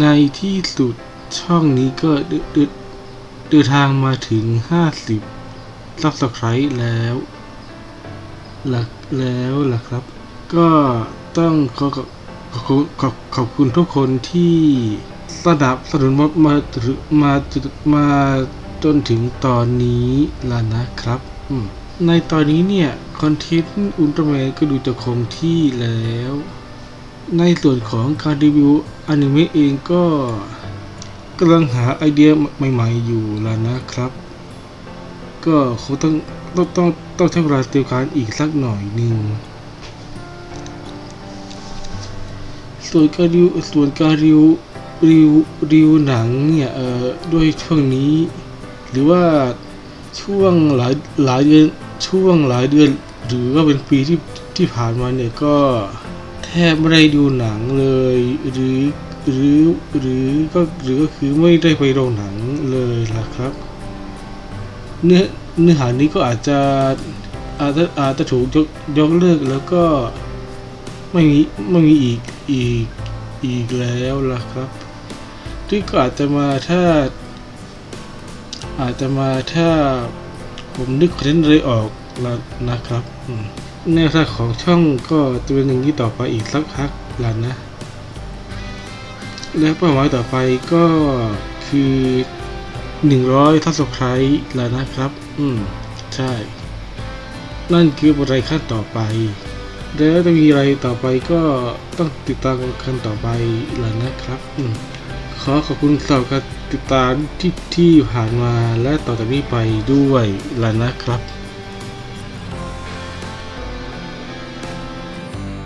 ในที่สุดช่องนี้ก็เดินเดินเดินทางมาถึง 50ซับสไครต์แล้วหล่ะแล้วล่ะครับ ก็ต้องขอขอขอขอขอบคุณทุกคนที่สนับสนุนมามาถึงมามาจนถึงตอนนี้ล้วนะครับ ในตอนนี้เนี่ย คอนเทนต์อุลตร้าแมนก็ดูจะคงที่แล้ว ในส่วนของการรีวิวอนิเมะเองก็กำลังหาไอเดียใหม่ ๆ อยู่แล้วนะครับ ก็คงต้องต้องต้องต้องใช้เวลาเตรียมการอีกสักหน่อยหนึ่งส่วนการรีวิวส่วนการรีวิวรีวิวรีวิวหนังเนี่ยเอ่อด้วยช่วงนี้ หรือว่าช่วงหลายหลายเดือนช่วงหลายเดือน หรือว่าเป็นปีที่ที่ผ่านมาเนี่ยก็ แทบไม่ได้ดูหนังเลย หรือหรือหรือก็หรือก็คือไม่ได้ไปโรงหนังเลยล่ะครับ เนื้อเนื้อหานี้ก็อาจจะอาจจะอาจจะถูกยกยกเลิกแล้วก็ไม่มีไม่มีอีกอีกอีกแล้วล่ะครับที่ก็อาจจะมาถ้า อาจจะมาถ้าผมนึกคอนเทนต์อออกแล้วนะครับ อืม แนวทางของช่องก็จะเป็นอย่างนี้ต่อไปอีกสักพักแล้วนะ และเป้าหมายต่อไปก็คือ 100ทับสไครต์แล้วนะครับ อืม ใช่ นั่นคืออะไรขั้นต่อไป แล้วจะมีอะไรต่อไปก็ต้องติดตามกันต่อไปแล้วนะครับ อืม ขอขอบคุณสำหรับการติดตามที่ที่ผ่านมาและต่อจากนี้ไปด้วยแล้วนะครับ